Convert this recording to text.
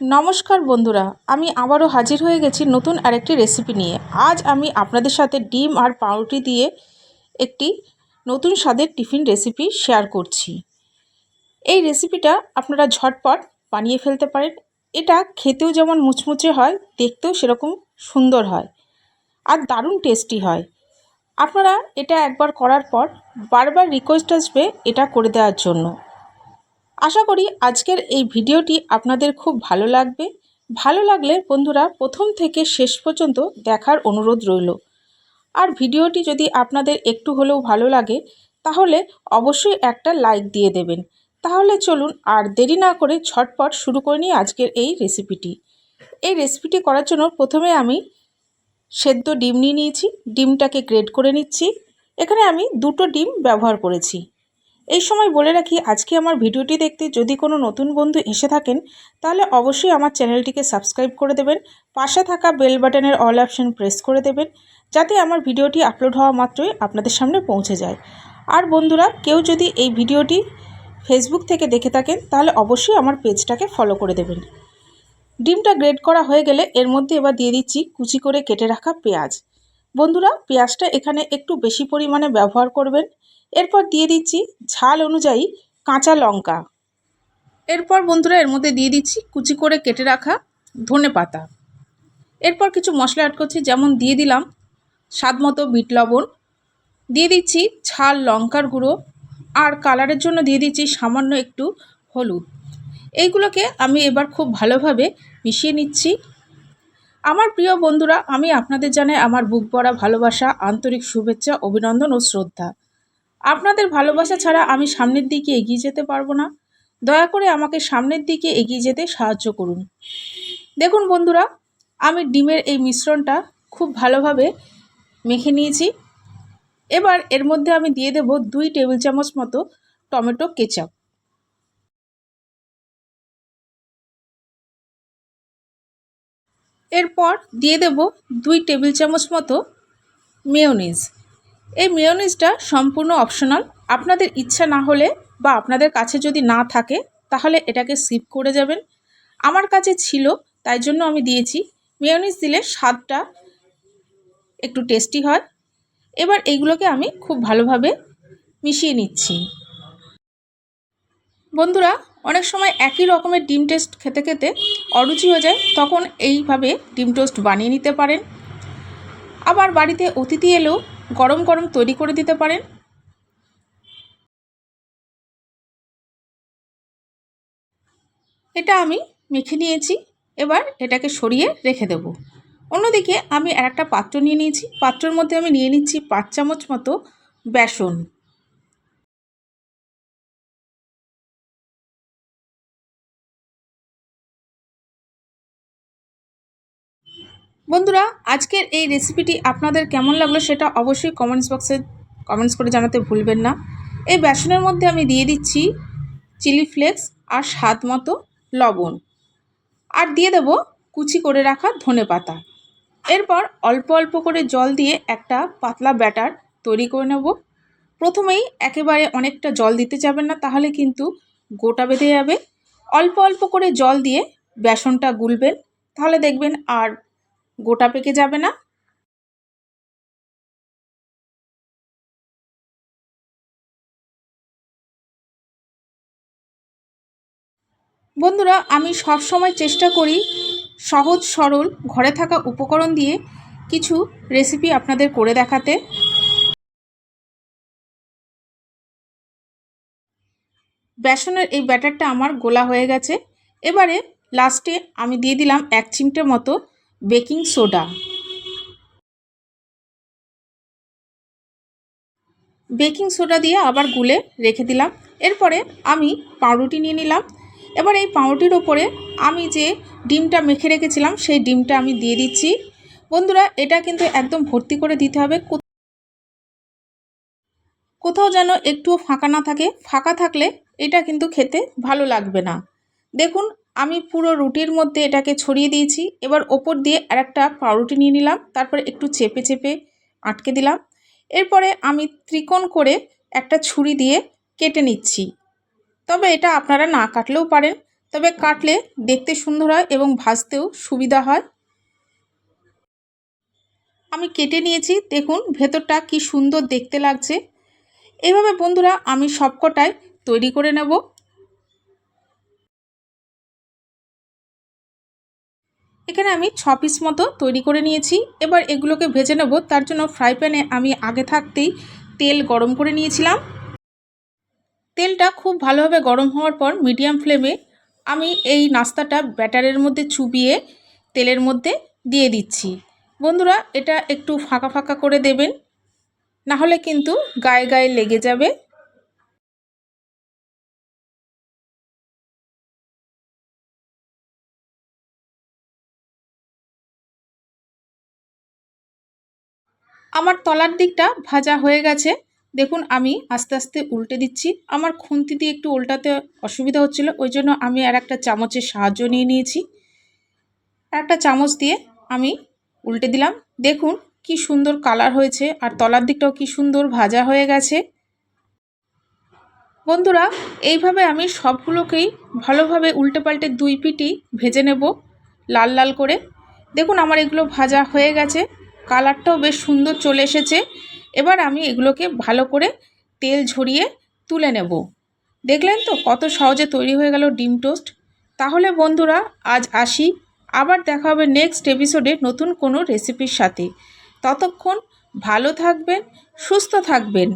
নমস্কার বন্ধুরা, আমি আবারও হাজির হয়ে গেছি নতুন আরেকটি রেসিপি নিয়ে। আজ আমি আপনাদের সাথে ডিম আর পাউরুটি দিয়ে একটি নতুন স্বাদের টিফিন রেসিপি শেয়ার করছি। এই রেসিপিটা আপনারা ঝটপট বানিয়ে ফেলতে পারেন। এটা খেতেও যেমন মুচমুচে হয়, দেখতেও সেরকম সুন্দর হয় আর দারুণ টেস্টি হয়। আপনারা এটা একবার করার পর বারবার রিকোয়েস্ট আসবে এটা করে দেওয়ার জন্য। আশা করি আজকের এই ভিডিওটি আপনাদের খুব ভালো লাগবে। ভালো লাগলে বন্ধুরা প্রথম থেকে শেষ পর্যন্ত দেখার অনুরোধ রইল। আর ভিডিওটি যদি আপনাদের একটু হলেও ভালো লাগে, তাহলে অবশ্যই একটা লাইক দিয়ে দেবেন। তাহলে চলুন আর দেরি না করে ছটপট শুরু করে নিই আজকের এই রেসিপিটি। এই রেসিপিটি করার জন্য প্রথমে আমি সেদ্ধ ডিম নিয়ে নিয়েছি। ডিমটাকে গ্রেড করে নিচ্ছি। এখানে আমি দুটো ডিম ব্যবহার করেছি। এই সময় বলে রাখি, আজকে আমার ভিডিওটি দেখতে যদি কোনো নতুন বন্ধু এসে থাকেন, তাহলে অবশ্যই আমার চ্যানেলটিকে সাবস্ক্রাইব করে দেবেন, পাশে থাকা বেল বাটনের অল অপশন প্রেস করে দেবেন, যাতে আমার ভিডিওটি আপলোড হওয়া মাত্রই আপনাদের সামনে পৌঁছে যায়। আর বন্ধুরা, কেউ যদি এই ভিডিওটি ফেসবুক থেকে দেখে থাকেন, তাহলে অবশ্যই আমার পেজটাকে ফলো করে দেবেন। ডিমটা গ্রেড করা হয়ে গেলে এর মধ্যে এবার দিয়ে দিচ্ছি কুচি করে কেটে রাখা পেঁয়াজ। বন্ধুরা, পেঁয়াজটা এখানে একটু বেশি পরিমাণে ব্যবহার করবেন। এরপর দিয়ে দিচ্ছি ঝাল অনুযায়ী কাঁচা লঙ্কা। এরপর বন্ধুরা এর মধ্যে দিয়ে দিচ্ছি কুচি করে কেটে রাখা ধনে পাতা। এরপর কিছু মশলা অ্যাড করছি, যেমন দিয়ে দিলাম স্বাদ মতো বিট লবণ। দিয়ে দিচ্ছি ঝাল লঙ্কার গুঁড়ো। আর কালারের জন্য দিয়ে দিচ্ছি সামান্য একটু হলুদ। এইগুলোকে আমি এবার খুব ভালোভাবে মিশিয়ে নিচ্ছি। আমার প্রিয় বন্ধুরা, আমি আপনাদের জানাই আমার বুক ভরা ভালোবাসা, আন্তরিক শুভেচ্ছা, অভিনন্দন ও শ্রদ্ধা। আপনাদের ভালোবাসা ছাড়া আমি সামনের দিকে এগিয়ে যেতে পারব না। দয়া করে আমাকে সামনের দিকে এগিয়ে যেতে সাহায্য করুন। দেখুন বন্ধুরা, আমি ডিমের এই মিশ্রণটা খুব ভালোভাবে মেখে নিয়েছি। এবার এর মধ্যে আমি দিয়ে দেব দুই টেবিল চামচ মতো টমেটো কেচাপ। এরপর দিয়ে দেব দুই টেবিল চামচ মতো মেয়োনিজ। এই মেয়োনিজটা সম্পূর্ণ অপশনাল আপনাদের ইচ্ছা না হলে বা আপনাদের কাছে যদি না থাকে, তাহলে এটাকে সিপ করে যাবেন। আমার কাছে ছিল, তাই জন্য আমি দিয়েছি। মেয়োনিজ দিলে স্বাদটা একটু টেস্টি হয়। এবার এইগুলোকে আমি খুব ভালোভাবে মিশিয়ে নিচ্ছি। বন্ধুরা, অনেক সময় একই রকমের ডিম টেস্ট খেতে খেতে অরুচি হয়ে যায়, তখন এইভাবে ডিম টোস্ট বানিয়ে নিতে পারেন। আবার বাড়িতে অতিথি এলেও গরম গরম তৈরি করে দিতে পারেন। এটা আমি মেখে নিয়েছি। এবার এটাকে সরিয়ে রেখে দেব। অন্যদিকে আমি আর একটা পাত্র নিয়ে নিয়েছি। পাত্রের মধ্যে আমি নিয়ে নিচ্ছি পাঁচ চামচ মতো বেসন। বন্ধুরা, আজকের এই রেসিপিটি আপনাদের কেমন লাগল সেটা অবশ্যই কমেন্টস বক্সে কমেন্টস করে জানাতে ভুলবেন না। এই বেসনের মধ্যে আমি দিয়ে দিচ্ছি চিলি ফ্লেক্স আর স্বাদ মতো লবণ। আর দিয়ে দেব কুচি করে রাখা ধনে পাতা। এরপর অল্প অল্প করে জল দিয়ে একটা পাতলা ব্যাটার তৈরি করে নেব। প্রথমেই একেবারে অনেকটা জল দিতে যাবেন না, তাহলে কিন্তু গোটা বেঁধে যাবে। অল্প অল্প করে জল দিয়ে বেসনটা গুলবেন, তাহলে দেখবেন আর গোটা পেকে যাবে না? বন্ধুরা, আমি সব সময় চেষ্টা করি সহজ, সরল, ঘরে থাকা উপকরণ দিয়ে কিছু রেসিপি আপনাদের করে দেখাতে। বেসনের এই ব্যাটারটা আমার গোলা হয়ে গেছে। এবারে লাস্টে আমি দিয়ে দিলাম এক চিমটে মতো বেকিং সোডা। বেকিং সোডা দিয়ে আবার গুলে রেখে দিলাম। এরপরে আমি পাউরুটি নিয়ে নিলাম। এবার এই পাউরুটির ওপরে আমি যে ডিমটা মেখে রেখেছিলাম, সেই ডিমটা আমি দিয়ে দিচ্ছি। বন্ধুরা, এটা কিন্তু একদম ভর্তি করে দিতে হবে। কোথাও যেন একটুও ফাঁকা না থাকে। ফাঁকা থাকলে এটা কিন্তু খেতে ভালো লাগবে না। দেখুন আমি পুরো রুটির মধ্যে এটাকে ছড়িয়ে দিয়েছি। এবার ওপর দিয়ে আর একটা পাউরুটি নিয়ে নিলাম, তারপরে একটু চেপে চেপে আটকে দিলাম। এরপরে আমি ত্রিকোণ করে একটা ছুরি দিয়ে কেটে নিচ্ছি। তবে এটা আপনারা না কাটলেও পারেন, তবে কাটলে দেখতে সুন্দর হয় এবং ভাজতেও সুবিধা হয়। আমি কেটে নিয়েছি, দেখুন ভেতরটা কি সুন্দর দেখতে লাগছে। এভাবে বন্ধুরা আমি সবকটাই তৈরি করে নেব। এখানে আমি ছ পিস মতো তৈরি করে নিয়েছি। এবার এগুলোকে ভেজে নেব। তার জন্য ফ্রাই প্যানে আমি আগে থাকতেই তেল গরম করে নিয়েছিলাম। তেলটা খুব ভালোভাবে গরম হওয়ার পর মিডিয়াম ফ্লেমে আমি এই নাস্তাটা ব্যাটারের মধ্যে চুবিয়ে তেলের মধ্যে দিয়ে দিচ্ছি। বন্ধুরা, এটা একটু ফাঁকা ফাঁকা করে দেবেন, না হলে কিন্তু গায়ে গায়ে লেগে যাবে। আমার তলার দিকটা ভাজা হয়ে গেছে। দেখুন, আমি আস্তে আস্তে উল্টে দিচ্ছি। আমার খুন্তি দিয়ে একটু উল্টাতে অসুবিধা হচ্ছিল, ওই জন্য আমি আর একটা চামচের সাহায্য নিয়ে নিয়েছি। একটা চামচ দিয়ে আমি উল্টে দিলাম। দেখুন, কি সুন্দর কালার হয়েছে, আর তলার দিকটাও কি সুন্দর ভাজা হয়ে গেছে। বন্ধুরা, এইভাবে আমি সবগুলোকেই ভালোভাবে উল্টে পাল্টে দুই পিটি ভেজে নেব, লাল লাল করে। দেখুন, আমার এগুলো ভাজা হয়ে গেছে। কালারটাও বেশ সুন্দর চলে এসেছে। এবার আমি এগুলোকে ভালো করে তেল ঝরিয়ে তুলে নেব। দেখলেন তো কত সহজে তৈরি হয়ে গেল ডিম টোস্ট। তাহলে বন্ধুরা, আজ আসি। আবার দেখা হবে নেক্সট এপিসোডে নতুন কোনো রেসিপির সাথে। ততক্ষণ ভালো থাকবেন, সুস্থ থাকবেন।